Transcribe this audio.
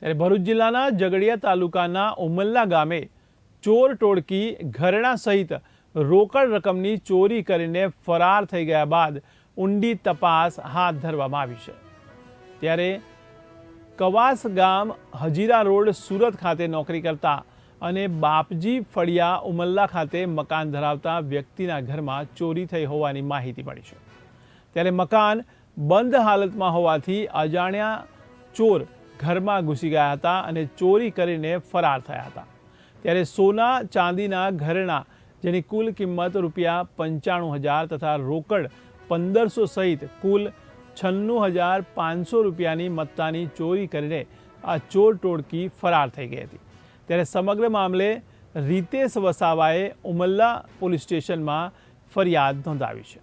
ત્યારે ભરૂચ જિલ્લાના ઝઘડિયા તાલુકાના ઉમલ્લા ગામે ચોર ટોળકી ઘરેણા સહિત રોકડ રકમની ચોરી કરીને ફરાર થઈ ગયા બાદ ઊંડી તપાસ હાથ ધરવામાં આવી છે. ત્યારે કવાસ ગામ હજીરા રોડ સુરત ખાતે નોકરી કરતા અને બાપજી ફળિયા ઉમલ્લા ખાતે મકાન ધરાવતા વ્યક્તિના ઘરમાં ચોરી થઈ હોવાની માહિતી મળી છે. ત્યારે મકાન બંધ હાલતમાં હોવાથી અજાણ્યા ચોર ઘરમાં ઘૂસી ગયા હતા અને ચોરી કરીને ફરાર થયા હતા. ત્યારે સોના ચાંદીના ઘરેણા, જેની કુલ કિંમત રૂપિયા પંચાણું હજાર તથા રોકડ પંદરસો સહિત કુલ છન્નું હજાર પાંચસો રૂપિયાની મત્તાની ચોરી કરીને આ ચોર ટોળકી ફરાર થઈ ગઈ હતી. ત્યારે સમગ્ર મામલે રીતેશ વસાવાએ ઉમલ્લા પોલીસ સ્ટેશનમાં ફરિયાદ નોંધાવી છે.